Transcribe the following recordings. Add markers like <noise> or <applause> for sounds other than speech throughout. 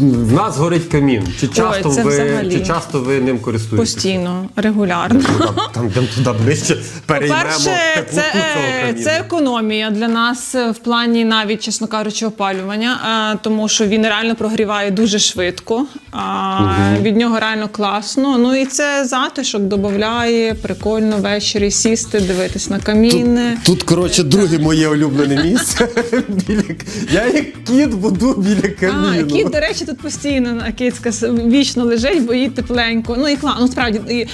В нас горить камін. Чи часто, це ви, взагалі. чи часто ви ним користуєтесь? Постійно, регулярно. Туди- Там йдемо туди ближче, переймемо По-перше, теплоту це, цього е, каміну. це економія для нас в плані навіть, чесно кажучи, опалювання, е, тому що він реально прогріває дуже швидко. а, Від нього реально класно. Ну і це затишок додає, прикольно ввечері сісти, дивитись на каміни. Тут, коротше, друге моє улюблене місце. <laughs> Біля... Я як кіт буду біля А, каміну. кіт, до речі, тут постійно кицька вічно лежить, бо їй тепленько. Ну і кла... ну, справді і,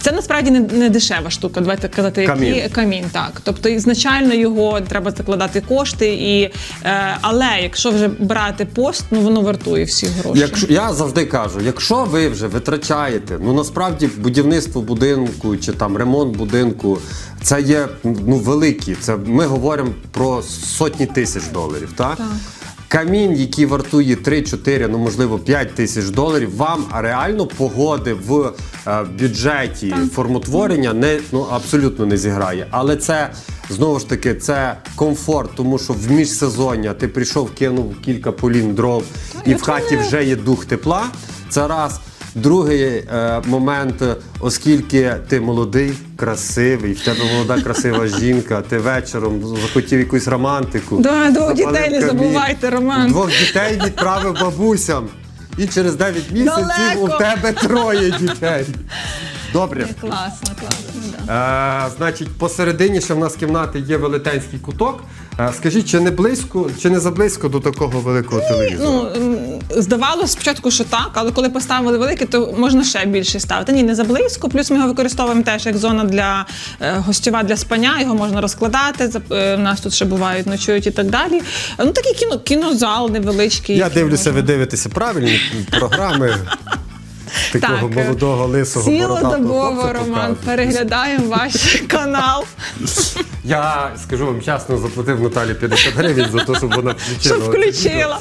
це насправді не, не дешева штука. Давайте казати, які Камін. камін. Так, тобто ізначально його треба закладати кошти, і е, але якщо вже брати пост, ну воно вартує всі гроші. Якщо я завжди кажу, якщо ви вже витрачаєте, ну насправді будівництво будинку чи там ремонт будинку, це є ну великі. Це ми говоримо про сотні тисяч доларів. Так? Так. Камін, який вартує 3-4, ну можливо 5 тисяч доларів, вам реально погоди в е, бюджеті формотворення не ну абсолютно не зіграє. Але це знову ж таки це комфорт, тому що в міжсезоння ти прийшов, кинув кілька полін дров, і в хаті вже є дух тепла. Це раз. Другий е, момент, оскільки ти молодий, красивий, в тебе молода красива <laughs> жінка, ти вечором захотів якусь романтику. Да, двох дітей не забувайте, Роман. Двох дітей відправив бабусям. І через 9 місяців Далеко. у тебе троє дітей. <laughs> Добре. Класно, класно. Е, значить, посередині ще в нас кімнати є велетенський куток. Е, скажіть, чи не близько, чи не заблизько до такого великого телевізора? Ну, м, здавалося спочатку, що так, але коли поставили великий, то можна ще більше ставити. Ні, не заблизько. Плюс ми його використовуємо теж як зона для е, гостєва для спання. Його можна розкладати. зап- е, У нас тут ще бувають, ночують і так далі. Е, Ну такий кіно, кінозал невеличкий. Я дивлюся, ви дивитеся правильні програми. Такого Так, молодого лисого Цілодобово, Роман, переглядаємо ваш <laughs> канал, Я скажу вам чесно, заплатив Наталі 50 гривень за те, щоб вона включила. щоб включила.